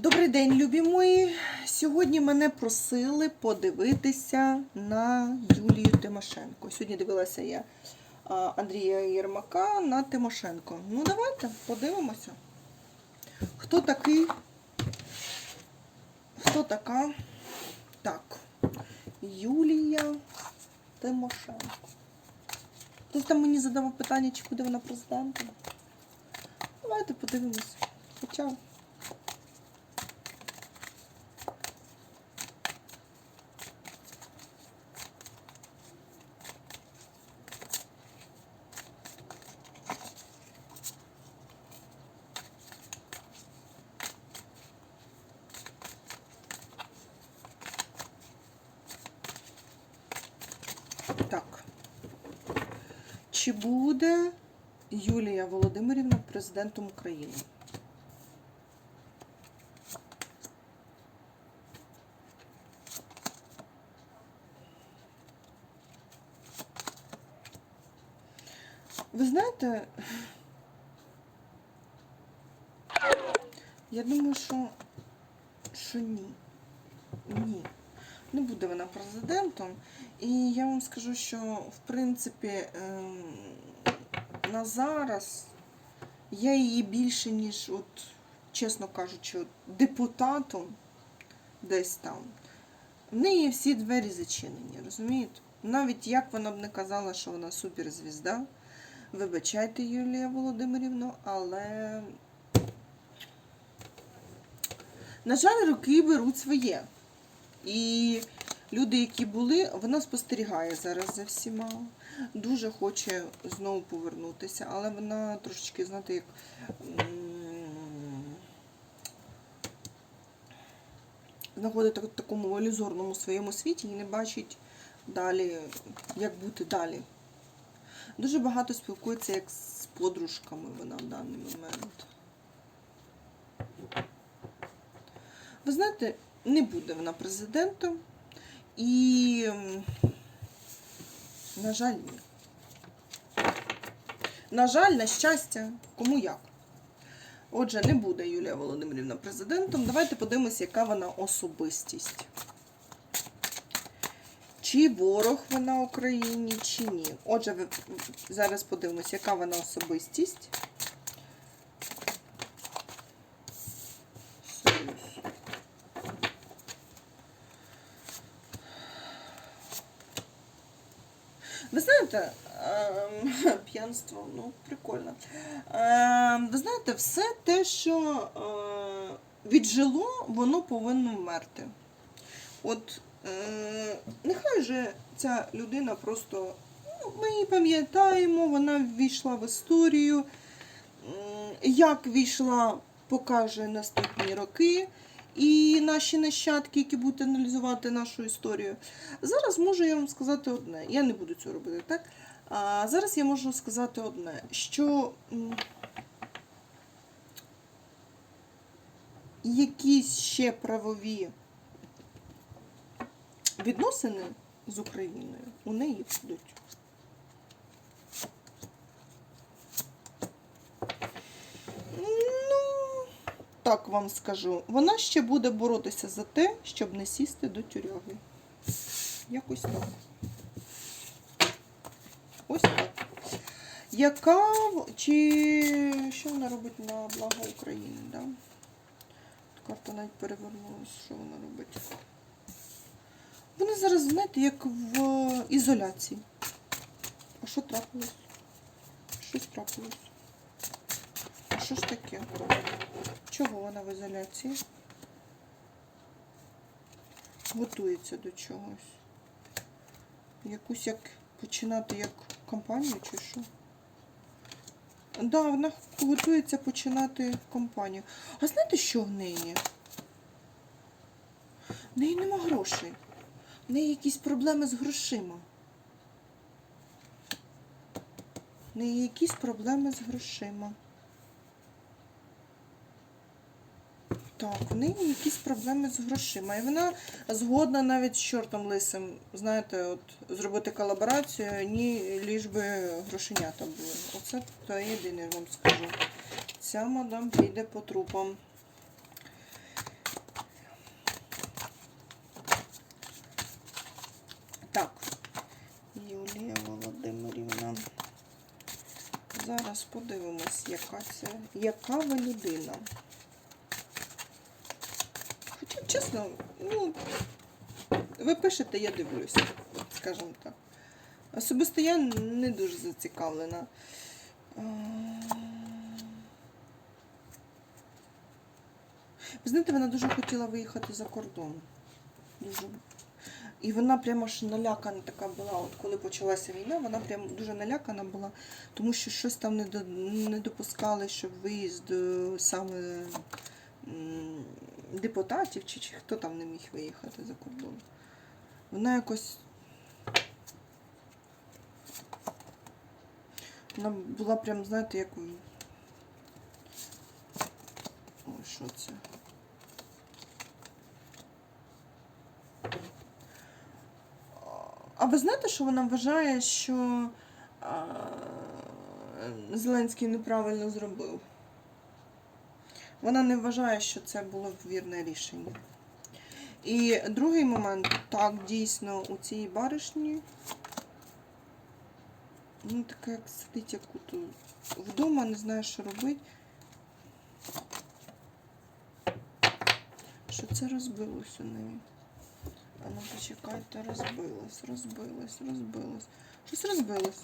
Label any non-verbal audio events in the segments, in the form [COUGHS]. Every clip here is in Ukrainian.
Добрий день, любі мої. Сьогодні мене просили подивитися на Юлію Тимошенко. Сьогодні дивилася я Андрія Єрмака на Тимошенко. Ну, давайте подивимося. Хто такий? Хто така? Так. Юлія Тимошенко. Хтось там мені задавав питання, чи буде вона президентом. Давайте подивимося. Хоча. Так. Чи буде Юлія Володимирівна президентом України? Ви знаєте, я думаю, що, що ні. Ні. Не буде вона президентом. І я вам скажу, що в принципі ем, на зараз я її більше, ніж, от, чесно кажучи, депутатом десь там. В неї всі двері зачинені, розумієте? Навіть як вона б не казала, що вона суперзвізда. Вибачайте, Юлія Володимирівна, але, на жаль, роки беруть своє. І люди, які були, вона спостерігає зараз за всіма. Дуже хоче знову повернутися, але вона трошечки, знаєте, як. знаходиться в такому ілюзорному своєму світі і не бачить далі, як бути далі. Дуже багато спілкується як з подружками вона в даний момент. Ви знаєте, не буде вона президентом. І, на жаль, ні. На жаль, на щастя, кому як. Отже, не буде Юлія Володимирівна президентом. Давайте подивимося, яка вона особистість. Чи ворог вона Україні, чи ні. Отже, зараз подивимося, яка вона особистість. Ем, [LAUGHS] п'янство, ну, прикольно. Ви знаєте, все те, що е, віджило, воно повинно вмерти. От е, нехай же ця людина просто, ну, ми її пам'ятаємо, вона ввійшла в історію. Як війшла, покаже наступні роки. І наші нащадки, які будуть аналізувати нашу історію. Зараз можу я вам сказати одне. Я не буду цього робити, так? А зараз я можу сказати одне, що якісь ще правові відносини з Україною у неї будуть. Так вам скажу. Вона ще буде боротися за те, щоб не сісти до тюряги. Якось так. Ось так. Яка чи що вона робить на благо України? Да? Карта навіть перевернулася, що вона робить. Вони зараз, знаєте, як в ізоляції. А що трапилось? Щось трапилось. Що ж таке? Чого вона в ізоляції? Готується до чогось. Якусь як починати як компанію чи що? Да, вона готується починати компанію. А знаєте, що в неї? В неї нема грошей. В неї якісь проблеми з грошима. В неї якісь проблеми з грошима. Так, в неї якісь проблеми з грошима. І вона згодна навіть з чортом лисим, знаєте, от зробити колаборацію, ні, ліж би грошенята були. Оце то єдине вам скажу. Ця мадам піде по трупам. Так, Юлія Володимирівна. Зараз подивимось, яка це, яка вона людина. Чесно, ну, ви пишете, я дивлюся, скажімо так. Особисто я не дуже зацікавлена. Ви знаєте, вона дуже хотіла виїхати за кордон. Дуже. І вона прямо ж налякана така була. От коли почалася війна, вона прямо дуже налякана була, тому що щось там не, допускали, щоб виїзд е, саме депутатів чи, чи хто там не міг виїхати за кордон. Вона якось. Вона була прям, знаєте, як. Ой, що це? А ви знаєте, що вона вважає, що а, Зеленський неправильно зробив? Вона не вважає, що це було вірне рішення. І другий момент, так, дійсно, у цій баришні, ну, така, як сидить, як вдома, не знає, що робити. Що це розбилось у неї? А ну почекайте, розбилось, розбилось, розбилось. Щось розбилось.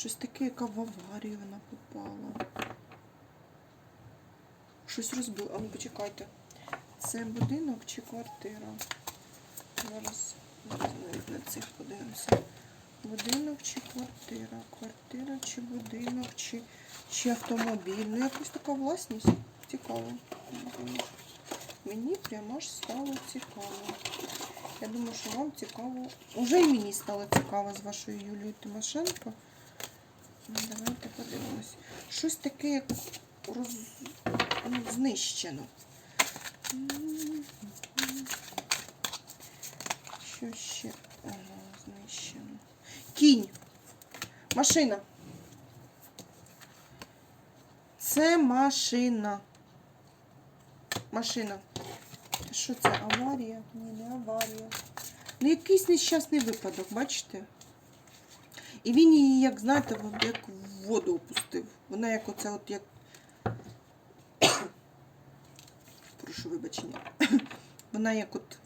Щось таке, яка в аварію вона попала. Щось розбило. А ну почекайте. Це будинок чи квартира? Зараз, навіть на цих подивимося. Будинок чи квартира? Квартира чи будинок, чи, чи автомобіль. Ну, якась така власність. Цікаво. Мені прямо аж стало цікаво. Я думаю, що вам цікаво. Уже і мені стало цікаво з вашою Юлією Тимошенко. Ну, Давайте подивимось. Щось таке, як роз... ну, знищено. Що ще? Ага, знищено. Кінь. Машина. Це машина. Машина. Що це? Аварія? Ні, не аварія. Ну, якийсь нещасний випадок, бачите? І він її, як знаєте, як в воду опустив. Вона як оце от як. [COUGHS] Прошу вибачення. [COUGHS] Вона як от.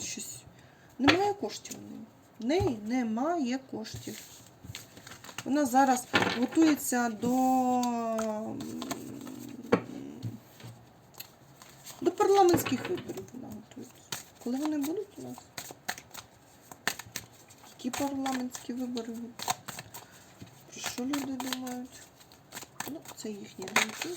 Щось. Немає коштів в неї. В неї немає коштів. Вона зараз готується до. До парламентських виборів вона готується. Коли вони будуть у нас? Які парламентські вибори? Про що люди думають? Ну, це їхні думки.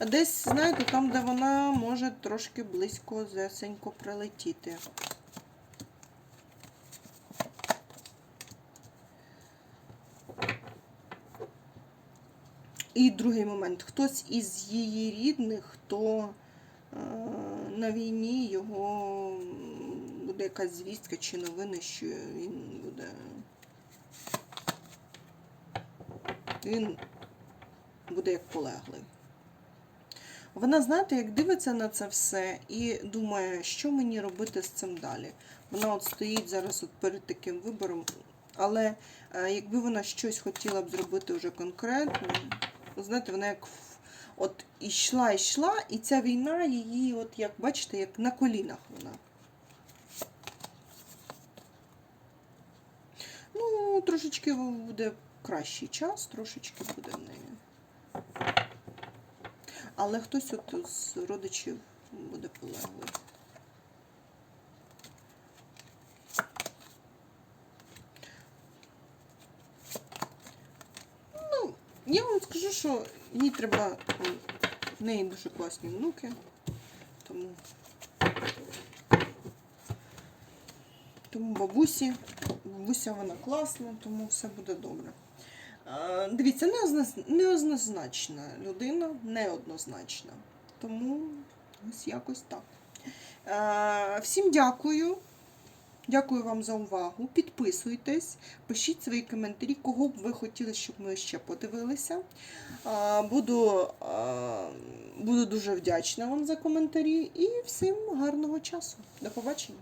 Десь, знаєте, там, де вона може трошки близько зесенько прилетіти. І другий момент. Хтось із її рідних, хто на війні його буде якась звістка чи новини, що він буде. Він буде як полеглий. Вона, знаєте, як дивиться на це все і думає, що мені робити з цим далі. Вона от стоїть зараз от перед таким вибором, але е, якби вона щось хотіла б зробити вже конкретно, знаєте, вона як от йшла, йшла, і ця війна її, от як бачите, як на колінах вона. Ну, трошечки буде кращий час, трошечки буде в неї. Але хтось от з родичів буде полеглий. Ну, я вам скажу, що їй треба. В неї дуже класні внуки. Тому. Тому бабусі, бабуся вона класна, тому все буде добре. Дивіться, неоднозначна людина, неоднозначна. Тому ось якось так. Всім дякую. Дякую вам за увагу. Підписуйтесь, пишіть свої коментарі, кого б ви хотіли, щоб ми ще подивилися. Буду, буду дуже вдячна вам за коментарі і всім гарного часу. До побачення.